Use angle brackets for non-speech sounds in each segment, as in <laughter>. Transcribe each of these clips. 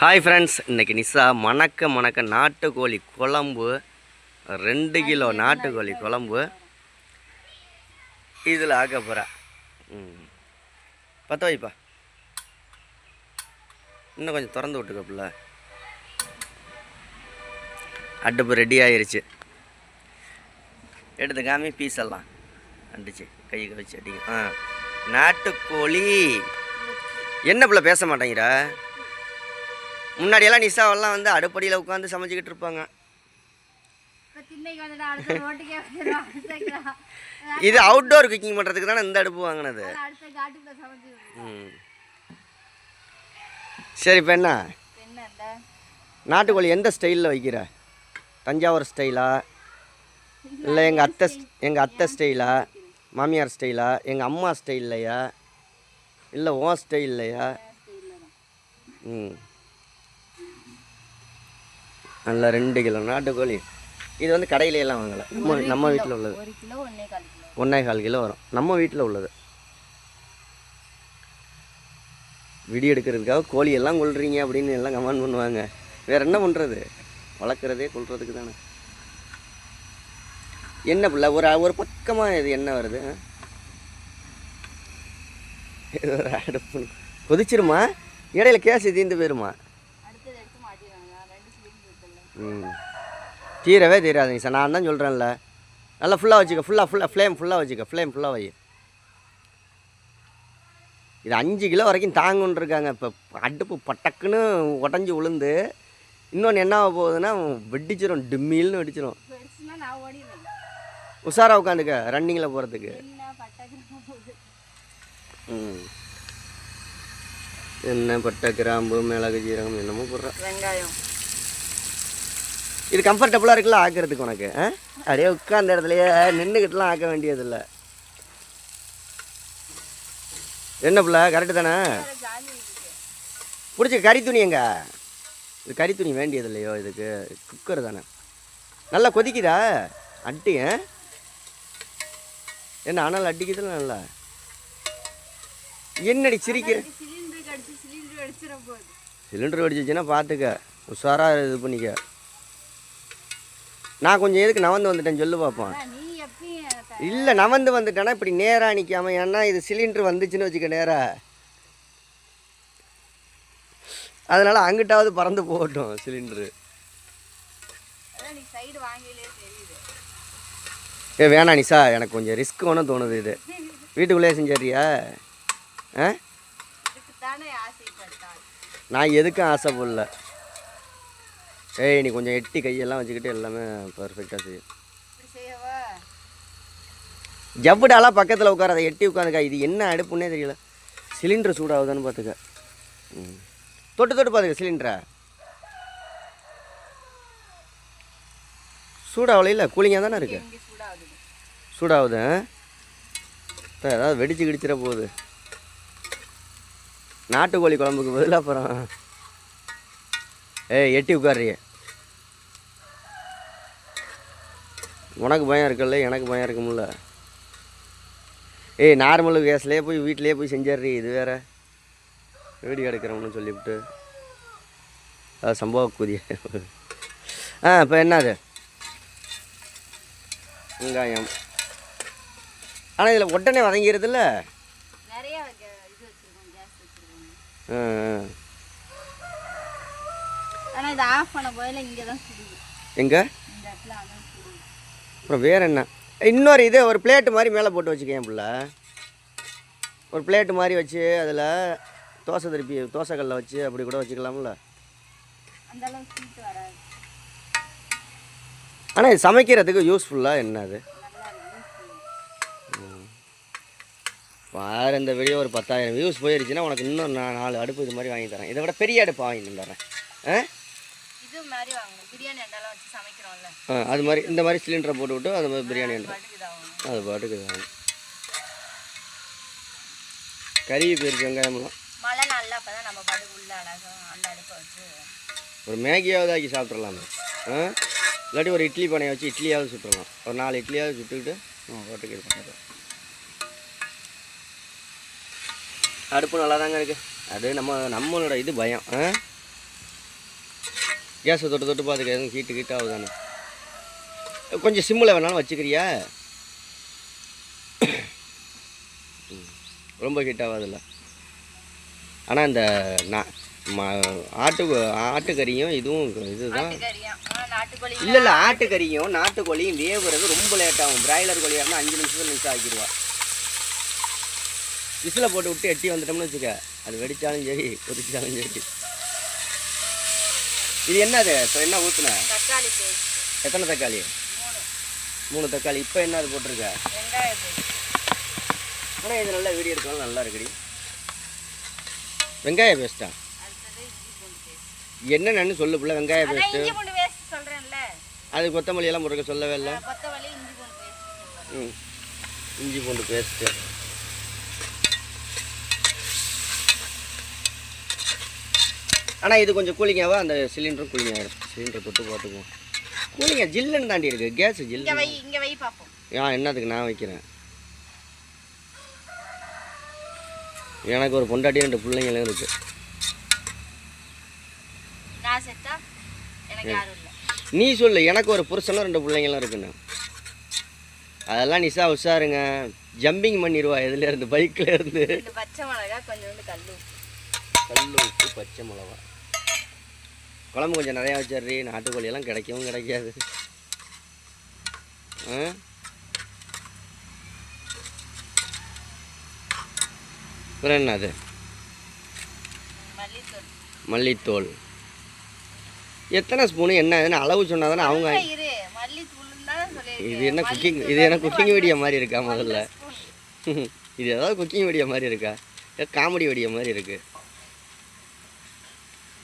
Hi friends இன்னைக்கு நிசா மணக்க மணக்க நாட்டுக்கோழி குழம்பு ரெண்டு கிலோ நாட்டுக்கோழி குழம்பு. இதில் ஆக்க போகிறேன் ம். பற்ற வைப்பா. இன்னும் கொஞ்சம் திறந்து விட்டுக்கப்புல. அடுப்பு ரெடி ஆயிருச்சு. எடுத்து காமி பீஸ் எல்லாம் அடிச்சு கையை வச்சு அடிங்க. ஆ. நாட்டுக்கோழி. என்ன பிள்ளை பேச மாட்டேங்கிற? முன்னாடியெல்லாம் நிசாவெல்லாம் வந்து அடுப்படியில் உட்காந்து சமைச்சிக்கிட்டு இருப்பாங்க. இது அவுட்டோர் குக்கிங் பண்ணுறதுக்கு தானே இந்த அடுப்பு வாங்கினது? ம். சரி இப்போ என்ன? நாட்டுக்கோழி எந்த ஸ்டைலில் வைக்கிற? தஞ்சாவூர் ஸ்டைலா இல்லை எங்கள் அத்தை எங்கள் அத்தை ஸ்டைலா மாமியார் ஸ்டைலா எங்கள் அம்மா ஸ்டைல்லையா இல்லை ஓ ஸ்டைல்லையா ம். நல்லா ரெண்டு கிலோ நாட்டுக்கோழி இது வந்து கடையில எல்லாம் வாங்கலை நம்ம நம்ம வீட்டில் உள்ளது. ஒன்றே கால் கிலோ வரும். நம்ம வீட்டில் உள்ளது. விடி எடுக்கிறதுக்காக கோழி எல்லாம் கொள்றீங்க அப்படின்னு எல்லாம் கமெண்ட் பண்ணுவாங்க. வேற என்ன பண்ணுறது வளர்க்குறதே கொள்றதுக்கு தானே. என்ன பிள்ளை ஒரு ஒரு பக்கமாக இது என்ன வருது? இது ஒரு அடுப்பு. கொதிச்சிருமா? இடையில கேஸ் தீர்ந்து போயிருமா அடுத்தது எடுத்து மாட்டிடுவாங்க ரெண்டு சிலிண்டர் இருக்குல்ல ம். தீரவே தீராதுங்க சார் நான் தான் சொல்கிறேன்ல நல்லா ஃபுல்லாக வச்சுக்க ஃபுல்லாக ஃபுல்லாக ஃப்ளேம் ஃபுல்லாக வச்சுக்க ஃப்ளேம் ஃபுல்லாக வை. இது அஞ்சு கிலோ வரைக்கும் தாங்குன்னு இருக்காங்க. இப்போ அடுப்பு பட்டக்குன்னு உடஞ்சி உளுந்து. இன்னொன்று என்ன ஆக போகுதுன்னா வெடிச்சிரும் டிம்மில்னு ஓடிடுவேன். உஷாராக உட்காந்துக்க ரன்னிங்கில் போகிறதுக்கு ம். என்ன பட்டை கிராம்பு மிளகு ஜீரகம் என்னமோ போடுறேன் வெங்காயம். இது கம்ஃபர்டபுளாக இருக்குல்ல ஆக்கிறதுக்கு உனக்கு ஆ? அப்படியே உட்காந்த இடத்துலையே நின்றுக்கிட்டுலாம் ஆக்க வேண்டியதில்லை. என்ன பிள்ளை கரெக்டு தானே? பிடிச்ச கறி துணி எங்க? இது கறி துணி வேண்டியது இல்லையோ இதுக்கு? குக்கர் தானே. நல்லா கொதிக்குதா? அட்டி ஆ? என்ன ஆனால் அடிக்குதுல நல்லா? என்னடி சிரிக்கிற? சிலிண்டர் வெடிச்சிச்சுன்னா பார்த்துக்க உஷாராக இது பண்ணிக்க. நான் கொஞ்சம் எதுக்கு நவந்து வந்துட்டேன் சொல்லு பார்ப்போம் இல்லை நவந்து வந்துட்டேன்னா இப்படி நேராக நிற்காம ஏன்னா இது சிலிண்டர் வந்துச்சுன்னு வச்சுக்க நேரா. அதனால் அங்கிட்டாவது பறந்து போகட்டும் சிலிண்டரு. ஏ வேணாம் நிஷா எனக்கு கொஞ்சம் ரிஸ்க் வேணும் தோணுது இது. வீட்டுக்குள்ளேயே செஞ்சிடுறியா? ஆ? நான் எதுக்கும் ஆசைப்படல. ஏய் நீ கொஞ்சம் எட்டி கையெல்லாம் வச்சுக்கிட்டு எல்லாமே பர்ஃபெக்டாக செய்யும் ஜப்புடாலாம் பக்கத்தில் உட்காராத எட்டி உட்காந்துக்கா இது என்ன அடுப்புன்னே தெரியல. சிலிண்டர் சூடாகுதான்னு பார்த்துக்க ம். தொட்டு தொட்டு பார்த்துக்க சிலிண்டரை. சூடாகல இல்லை? கூலிங்காக தானே இருக்கு? சூடாகுது. ஏதாவது வெடிச்சு கிடிச்சிட போகுது. நாட்டுக்கோழி குழம்புக்கு பதிலாக அப்புறம். ஏய் எட்டி உட்காரியே உனக்கு பயம் இருக்குல்ல எனக்கு பயம் இருக்கும்ல ஏய் நார்மல் கேஸ்லேயே போய் வீட்டிலேயே போய் செஞ்சிடுறீ இது வேற. வீடியோ எடுக்கிறோம்னு சொல்லிவிட்டு. அது சம்பவ கூதிய. ஆ இப்போ என்னது? வெங்காயம். ஆனால் இதில் உடனே வதங்கிடுதுல்ல நிறைய வகை இது வச்சிருக்கோம் கேஸ் வச்சிருக்கோம். ஆ ஆ. ஆனா இதை ஆஃப் பண்ண போதில் இங்கே தான் சுடுது எங்க இந்த இடத்துல அதான் சுடுது அப்புறம் வேற என்ன? இன்னொரு இது ஒரு பிளேட்டு மாதிரி மேலே போட்டு வச்சுக்கேன் பிள்ளை. ஒரு பிளேட்டு மாதிரி வச்சு அதில் தோசை திருப்பி தோசைக்கல்ல வச்சு அப்படி கூட வச்சுக்கலாம்ல. ஆனால் இது சமைக்கிறதுக்கு யூஸ்ஃபுல்லாக என்ன அது? பாரு இந்த வீடியோ ஒரு பத்தாயிரம் வியூஸ் போயிருச்சுன்னா உனக்கு இன்னும் நான் நாலு அடுப்பு இது மாதிரி வாங்கி தரேன். இதை விட பெரிய அடுப்பு வாங்கி தரேன். ஆ? இது மாதிரி வாங்கணும். பிரியாணி அண்டாலாம் வச்சு சமைக்கிறோம்ல. ஆ அது மாதிரி இந்த மாதிரி சிலிண்டரை போட்டு விட்டு அது மாதிரி பிரியாணி இதாகணும் அது பாட்டுக்கு இது ஆகும். கறி போயிருக்கு வெங்காயம்லாம் மழை நாளில் அப்போ தான் நம்ம பாட்டுக்கு உள்ள அழகா அந்த அடுப்பை வச்சு ஒரு மேகியாவது ஆக்கி சாப்பிட்றலாமே ஆ? இல்லாட்டி ஒரு இட்லி பானையை வச்சு இட்லியாவது சுட்டுறலாம். ஒரு நாலு இட்லியாவது சுட்டுக்கிட்டு பாட்டுக்கு இது பண்ணிடலாம். அடுப்பு நல்லா தாங்க இருக்குது அது நம்ம நம்மளோட இது பயம். ஆ? கேஸை தொட்டு தொட்டு பார்த்துக்க எதுவும் ஹீட்டு ஹீட் ஆகுதானே? கொஞ்சம் சிம்மில் வேணாலும் வச்சுக்கிறியா? ம். ரொம்ப ஹீட் ஆகாதுல்ல. ஆனால் இந்த நா- ம- ஆட்டு ஆட்டுக்கறியும் இதுவும் இதுதான். இல்லை இல்லை ஆட்டுக்கறியும் நாட்டுக்கோழியும் வேவுறது ரொம்ப லேட் ஆகும். பிராய்லர் கோழியாக இருந்தால் அஞ்சு நிமிஷத்தில் நிமிஷம் ஆக்கிடுவா. விசில் போட்டு விட்டு எட்டி வந்துட்டோம்னு வச்சுக்க. அது வெடிச்சாலும் சரி கொதிச்சாலும் சரி. இது என்னது? இப்போ என்ன ஊற்றுன தக்காளி எத்தனை தக்காளி? மூணு. தக்காளி. இப்போ என்ன அது போட்டிருக்க? ஆனால் இது நல்லா வீடியோ எடுக்கலாம் நல்லா இருக்குடி. வெங்காய பேஸ்ட்டா என்னென்னு சொல்லு பிள்ளை வெங்காய பேஸ்ட்டு. அது கொத்தமல்லி எல்லாம் முருக சொல்லவே இல்லை. ம். இஞ்சி பூண்டு பேஸ்ட்டு. ஆனால் இது கொஞ்சம் கூலிங்காவா அந்த சிலிண்டரும் கூலிங் ஆகிடும் சிலிண்டர் தொட்டு பார்த்துக்குவோம். கூலிங்க ஜில்லுன்னு தாண்டி இருக்குது கேஸ் ஜில்லு இங்க வை பாப்போம். ஆ என்னத்துக்கு நான் வைக்கிறேன். எனக்கு ஒரு பொண்டாட்டி ரெண்டு பிள்ளைங்களும் இருக்குது நீ சொல்லு எனக்கு ஒரு புருஷனும் ரெண்டு பிள்ளைங்களும் இருக்குண்ணா அதெல்லாம் நிசா உஷாருங்க. ஜம்பிங் பண்ணிடுவா இதுல இருந்து பைக்கில் இருந்து. பச்சை மிளகா உப்பு. கல் உப்பு பச்சை மிளகா. குழம்பு கொஞ்சம் நிறையா வச்சிடுறி நாட்டுக்கோழி எல்லாம் கிடைக்கவும் கிடைக்காது. ஆ? அப்புறம் என்ன அது மல்லித்தூள். மல்லித்தூள். எத்தனை ஸ்பூனு என்ன இதுன்னு அளவு சொன்னா தானே அவங்க. இது என்ன குக்கிங் இது என்ன குக்கிங் வீடியோ மாதிரி இருக்கா முதல்ல. <laughs> இது ஏதாவது குக்கிங் வீடியோ மாதிரி இருக்கா? காமெடி வீடியோ மாதிரி இருக்கு.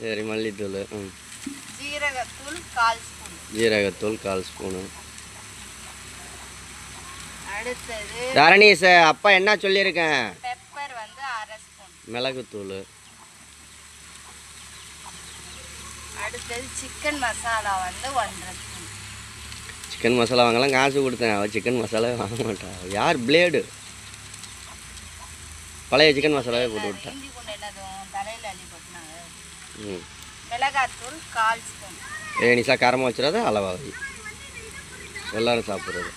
சரி மல்லித்தூள். ம். ஜீரகத்தூள் கால் ஸ்பூன். ஜீரகத்தூள் கால் ஸ்பூனு. அடுத்தது தரணீஸ் அப்பா என்ன சொல்லியிருக்கேன்? பெப்பர் வந்து அரை ஸ்பூன். மிளகுத்தூள். அடுத்தது சிக்கன் மசாலா வந்து ஒன்றரை ஸ்பூன். சிக்கன் மசாலா வாங்கலாம் காசு கொடுத்தேன். அவள் சிக்கன் மசாலாவே வாங்க மாட்டான் யார் பிளேடு? பழைய சிக்கன் மசாலாவே போட்டு விட்டேன் ம். மிளகாத்தூள் கால் ஸ்பூன். நிசா காரமாக வச்சுறாத அளவா வை. எல்லாரும் சாப்பிட்றது.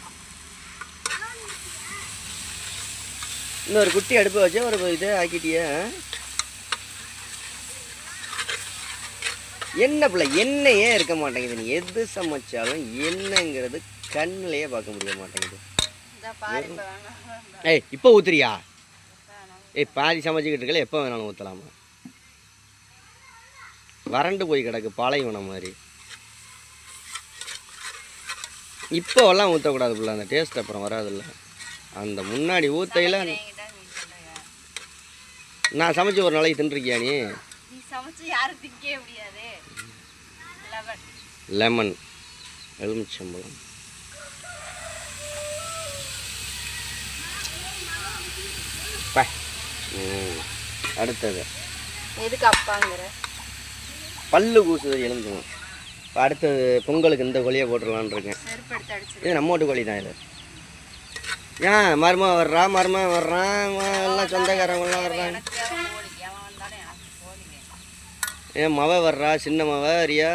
இன்னொரு குட்டி அடுப்பு வச்சு ஒரு இது ஆக்கிட்டியே? என்ன பிள்ளை எண்ணெயே இருக்க மாட்டேங்குது. நீ எது சமைச்சாலும் எண்ணெய்ங்கிறது கண்ணிலேயே பார்க்க முடிய மாட்டேங்குது. ஏய் இப்போ ஊத்துறியா. ஏய் பாதி சமைச்சிக்கிட்டு இருக்கல எப்போ வேணாலும் ஊற்றலாமா வறண்டு போய் கிடக்கு பாலைவனம் மாதிரி. இப்போவெல்லாம் ஊற்றக்கூடாது பிள்ளை அந்த டேஸ்ட் அப்புறம் வராதுல்ல. அந்த முன்னாடி சொல்லுங்க. நான் சமைச்சு ஒரு நாளைக்கு தின்றுருக்கியா நீ? லெமன். எலுமிச்சம்பழம். அடுத்தது. எதுக்கு அப்பாங்கிற? பல்லு கூசுது எலுமிச்சம்பழம் இப்போ அடுத்தது பொங்கலுக்கு இந்த கோழியை போட்டுடலான்னு இருக்கேன். இது நம்ம வீட்டு கோழி தான் இது. ஏன் மருமா வர்றா மருமா வர்றான் எல்லாம் சொந்தக்காரங்களாம் வர்றாங்க. என் மவ வர்றா சின்ன மவ வரியா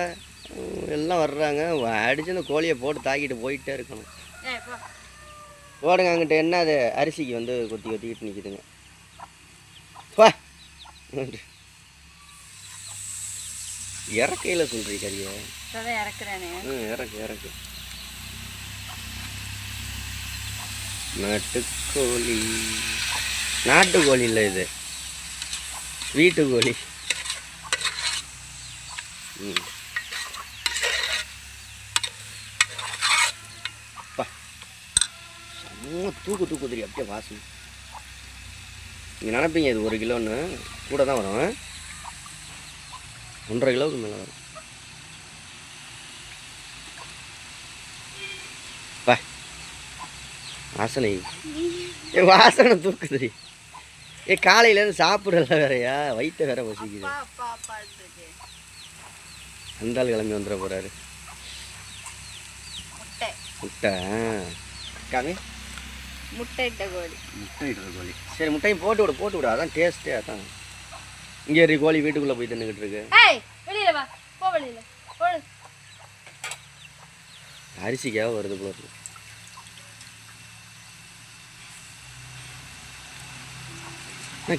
எல்லாம் வர்றாங்க. வ- அடிச்சு இந்த கோழியை போட்டு தாக்கிட்டு போயிட்டே இருக்கணும். போடுங்க அங்கிட்ட என்ன அது அரிசிக்கு வந்து கொத்தி கொத்திக்கிட்டு நிற்கிதுங்க வா. இறக்கையில் சொல்கிறீ கறியை இப்போதான் இறக்குறேனே. ம் இறக்கு இறக்கு. நாட்டுக்கோழி. நாட்டுக்கோழி இல்லை இது. வீட்டுக்கோழி. ம். செம்ம தூக்கு தூக்கு தெரியும். அப்படியே வாசம். நீங்கள் நினைப்பீங்க இது ஒரு கிலோன்னு. கூட தான் வரும்? ஒன்றரை கிலோவுக்கு மேலே வரும். பா வாசனை. ஏ வாசனை தூக்குதுடி. ஏ காலையிலேருந்து சாப்பிடல வேறயா? வயிற்ற வேற பசிக்குது. அப்பா அப்பா அப்பான்னு இருக்கு அந்த ஆள் கிளம்பி வந்துட போறாரு. முட்டை. காமி. முட்டை இட்ட கோழி. முட்டை இடுற கோழி. சரி முட்டையும் போட்டு விடு போட்டு விடு. அதான் டேஸ்ட்டே அதான். இங்கே இரு கோழி வீட்டுக்குள்ளே போய் தின்னுக்கிட்டு இருக்கு. ஏய் வெளியில வா. போ வெளியில. போடு அரிசிக்காக வருது போல இருக்கு.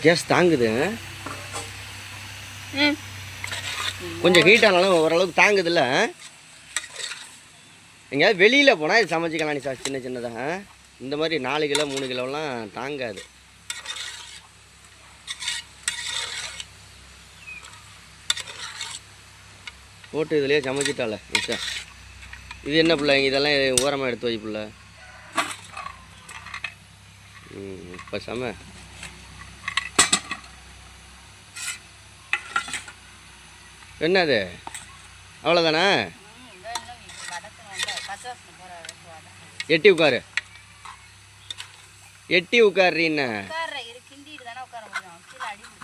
கேஸ் தாங்குது கொஞ்சம் ஹீட் ஆனாலும் ஓரளவுக்கு தாங்குதுல்ல? எங்கேயாவது வெளியில் போனால் இது சமைச்சிக்கலாம் நீ சார் சின்ன சின்னதாக இந்த மாதிரி நாலு கிலோ மூணு கிலோலாம் தாங்காது. போட்டு இதுலேயே சமைச்சிட்டால நிஷா இது என்ன பிள்ளைங்க இதெல்லாம் ஓரமாக எடுத்து வை பிள்ளை. ம் இப்போ செம. என்னது? அவ்வளோதானே எட்டி உட்காரு. எட்டி உட்காருறீன்னு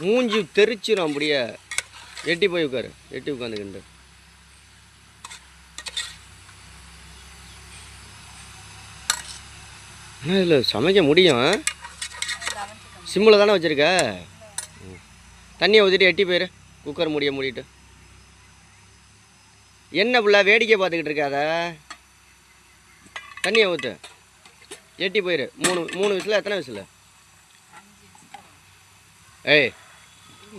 மூஞ்சி தெரிச்சிடும் அப்படியே. எட்டி போய் உட்காரு. எட்டி உட்காந்துக்கிண்டு இல்லை சமைக்க முடியும். சிம்மில் தானே வச்சுருக்க? தண்ணியை ஊற்றிட்டு எட்டி போயிரு. குக்கர் முடிய மூடிட்டு. என்ன பிள்ள வேடிக்கை பார்த்துக்கிட்டு இருக்காத தண்ணியை ஊற்று எட்டி போயிரு. மூணு மூணு விசில் எத்தனை விசில்? ஏய்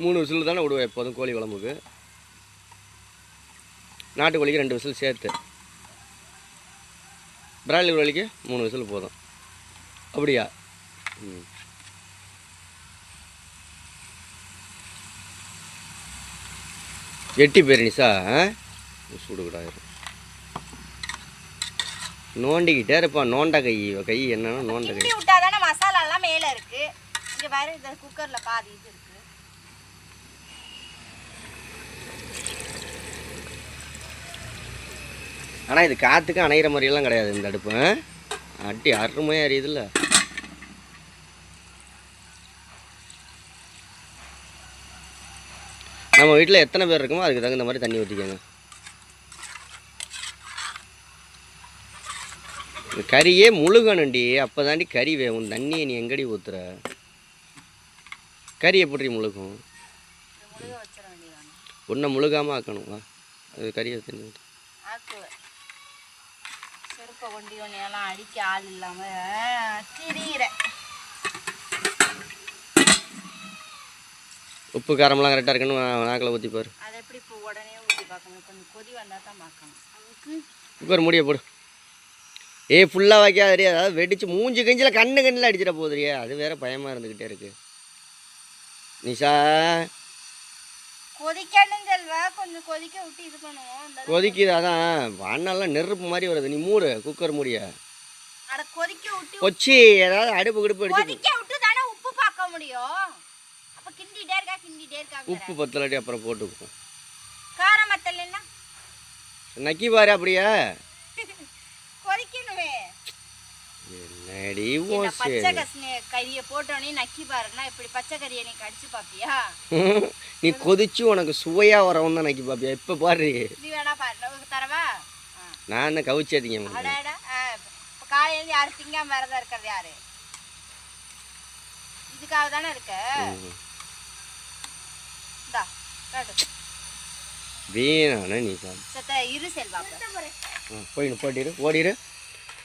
மூணு விசில் தானே விடுவேன் எப்போதும் கோழி குழம்புக்கு. நாட்டுக்கோழிக்கு ரெண்டு விசில் சேர்த்து. பிராய்லர் கோழிக்கு மூணு விசில் போதும். அப்படியா? ம். எட்டி பேர் நிசா ஆ? சூடு கூடாது நோண்டிக்கிட்டே இருப்பான் நோண்ட கை கை என்னன்னா நோண்ட கை. கிண்டி விட்டா தானே மசாலா எல்லாம் மேல இருக்கு. இங்க பாரு இந்த குக்கர்ல பாதி இது இருக்கு. ஆனால் இது காற்றுக்கு அணையிற மாதிரியெல்லாம் கிடையாது இந்த அடுப்பு. ஆ? அடி அருமையாக எரியுதுல்ல. நம்ம வீட்டில் எத்தனை பேர் இருக்குமோ அதுக்கு தகுந்த மாதிரி தண்ணி ஊற்றிக்கோங்க இந்த கறியே முழுகணுண்டி அப்போ தாண்டி கறி வேகும் தண்ணியை நீ எங்கடி ஊற்றுற கறி எப்படி முழுகும்? ஒன்றை முழுகாமல் ஆக்கணும். வா. அது கறியை தண்ணி ஊற்று செருப்பை கொண்டு அடிக்க ஆள் இல்லாமல் திரியிற உப்பு காரமெல்லாம் கரெக்டாக இருக்குன்னு நாக்கில் ஊற்றி பாரு அதை எப்படி இப்போ உடனே ஊற்றி பார்க்கணும்? கொஞ்சம் கொதி வந்தால் தான் பார்க்கணும் அதுக்கு குக்கர் மூடிய போடு. ஏய் ஃபுல்லாக வைக்காதறியா அதாவது வெடிச்சு மூஞ்சி கஞ்சில் கண்ணு கண்ணில் அடிச்சிட போதுறியா அது வேற பயமாக இருந்துக்கிட்டே இருக்கு. நிஷா. கொதிக்கணும் செல்வா. கொஞ்சம் கொதிக்க விட்டு இது பண்ணுவோம். இந்த கொதிக்குது அதான். வானெல்லாம் நெருப்பு மாதிரி வருது. நீ மூடு குக்கர் மூடிய. கொதிக்க விட்டு கொச்சி ஏதாவது அடுப்பு கிடுப்பு அடிச்சு கொதிக்க விட்டு தானே உப்பு பார்க்க முடியும்? கிண்டிட்டே இருக்காங்க உப்பு பத்தலாட்டி அப்புறம் போட்டுக்குவோம். காரம் மத்தல் என்ன நக்கி பாரு அப்படியே. கொதிக்கணுமே. என்னடி ஓசே பச்சை கஸ்னி கறியை போட்டோன்னே நக்கி பாருன்னா இப்படி பச்சை கறியை நீ கடிச்சு பாப்பியா? <laughs> நீ கொதிச்சு உனக்கு சுவையாக வரவும் தான் நக்கி பாப்பியா? இப்போ பாரு. இது வேணா பாரு. தரவா. நான் என்ன கவிச்சேதிங்க அடாடா ஆ, இப்ப காலையில யாரு திங்காம விரதம் இருக்கிறது யாரு? இதுக்காக தானே இருக்க வீணான நீ. போயிடு போட்டிடு ஓடிடு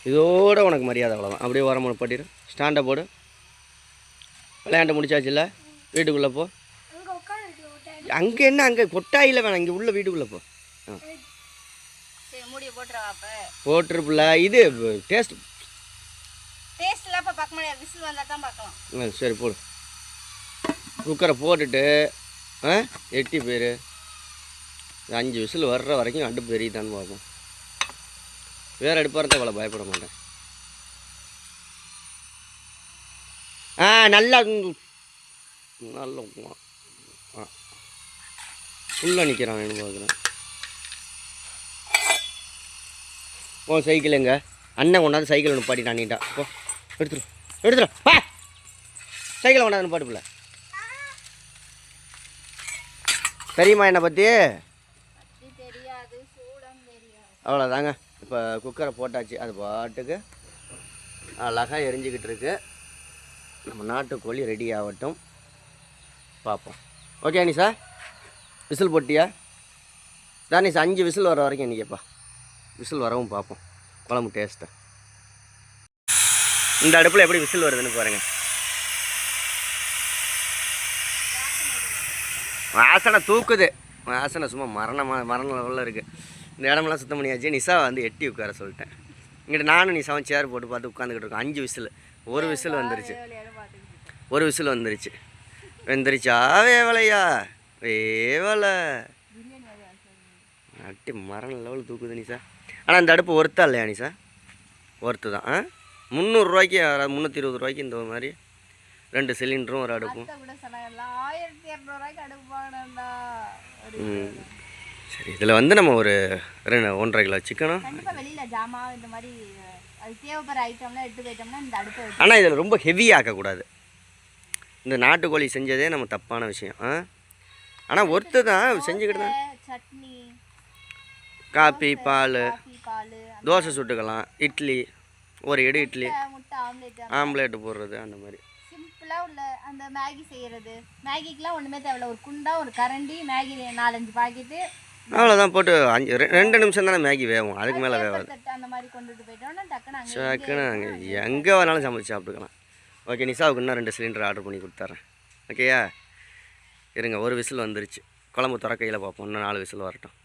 இதோட உனக்கு மரியாதை அவ்வளோதான் அப்படியே வரமுறை போட்டிடு ஸ்டாண்டை போடு. விளையாண்டு முடிச்சாச்சுல்ல? வீட்டுக்குள்ளே போ. அங்கே என்ன அங்கே கொட்டாயில் வேணாம். இங்கே உள்ள வீட்டுக்குள்ளே போ. போட்டுருப்புல. இது டேஸ்ட் டேஸ்ட் எல்லாம் இப்ப பார்க்க முடியாது. விசில் வந்தா தான் பார்க்கலாம் சரி போடு. குக்கரை போட்டுட்டு எட்டி பேர். அஞ்சு விசில் வர்ற வரைக்கும் அடுப்பு எரியுதான்னு பார்ப்போம். வேறு அடுப்பாக இருந்தால் அவ்வளோ பயப்பட மாட்டேன். ஆ நல்லா நல்ல ஆ. உள்ளே நிற்கிறான் என்ன பார்க்குறேன். ஓ சைக்கிள் எங்க? அண்ணன் கொண்டாந்து சைக்கிள் நிப்பாட்டி நீட்டா. போ எடுத்துடும் எடுத்துடும் சைக்கிளை கொண்டாந்து நிப்பாட்டுப்புல தெரியுமா என்னை பற்றி அவ்வளோதாங்க இப்போ குக்கரை போட்டாச்சு. அது பாட்டுக்கு அழகாக எரிஞ்சிக்கிட்டு இருக்கு. நம்ம நாட்டுக்கோழி ரெடி ஆகட்டும். பார்ப்போம் ஓகே அனிஷா? விசில் போட்டியா? தானிஸ் அஞ்சு விசில் வர வரைக்கும் நிற்கப்பா விசில் வரவும் பார்ப்போம் குழம்பு டேஸ்ட்டை இந்த அடுப்பில் எப்படி விசில் வருதுன்னு பாருங்க. வாசனை தூக்குது. வாசனை சும்மா மரணமாக மரண லெவலில் இருக்குது இந்த இடமெல்லாம் சுத்தம் பண்ணியாச்சு. நிசா வந்து எட்டி உட்கார சொல்லிட்டேன். இங்கிட்டு நானும் நிசாவும் சேர் போட்டு பார்த்து உட்காந்துக்கிட்டு இருக்கோம். அஞ்சு விசில். ஒரு விசில் வந்துருச்சு. ஒரு விசில் வந்துருச்சு. வெந்துருச்சா வேவலையா? வேவலை. அட்டி மரண லெவல் தூக்குது நிசா ஆனால் இந்த அடுப்பு ஒர்த்தா இல்லையா நிசா ஒர்த்து தான் ஆ முந்நூறுரூவாய்க்கு முந்நூற்றி இருபது ரூபாய்க்கு இந்த மாதிரி ரெண்டு சிலிண்டரும் ஒரு அடுப்பும் சரி இதில் வந்து நம்ம ஒரு ரெண்டு ஒன்றரை கிலோ சிக்கனும் ஜாமா இந்த மாதிரி அது தேவைப்படுற ஐட்டம்லாம் எடுத்து போயிட்டோம்னா இந்த அடுப்பை வச்சு ஆனால் இதில் ரொம்ப ஹெவி ஆக்கக்கூடாது இந்த நாட்டுக்கோழி செஞ்சதே நம்ம தப்பான விஷயம் ஆ? ஆனால் ஒருத்து தான் செஞ்சுக்கிட்டு தான் காப்பி பால் தோசை சுட்டுக்கலாம் இட்லி ஒரு இடு இட்லி முட்டை ஆம்லேட் ஆம்லேட் போடுறது அந்த மாதிரி. உள்ள அந்த மேகி செய்யறது. மேகிக்கெல்லாம் ஒண்ணுமே தேவையில்ல. ஒரு குண்டா ஒரு கரண்டி மேகி நாலஞ்சு பாக்கெட்டு அவ்வளோதான் போட்டு அஞ்சு ரெண்டு நிமிஷம் தானே மேகி வேகும். அதுக்கு மேலே வேகாது. அந்த மாதிரி கொண்டுட்டு போயிட்டோம்னா டக்குன்னு அங்கே எங்கே வேணாலும் சமைச்சு சாப்பிட்டுக்கலாம். ஓகே நிசாவுக்கு இன்னும் ரெண்டு சிலிண்டர் ஆர்டர் பண்ணி கொடுத்துட்றேன் ஓகேயா இருங்க ஒரு விசில் வந்துருச்சு. குழம்பு திறக்கையில் பார்ப்போம். இன்னும் நாலு விசில் வரட்டும்.